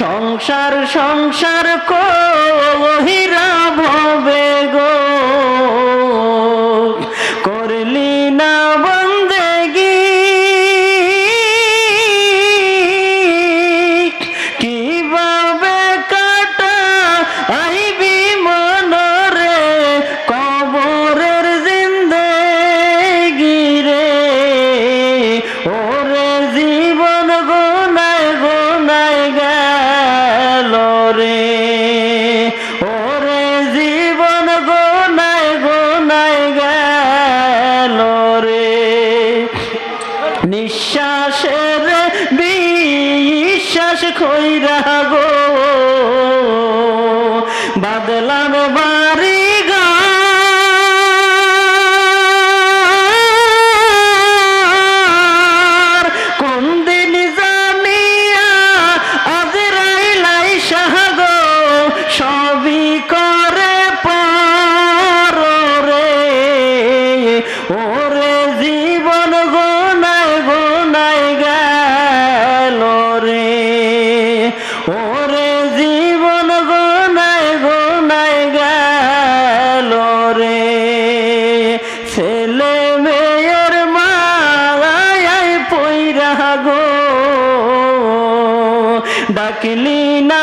সংসার সংসার কো শেখ খৈরা ডাকলি না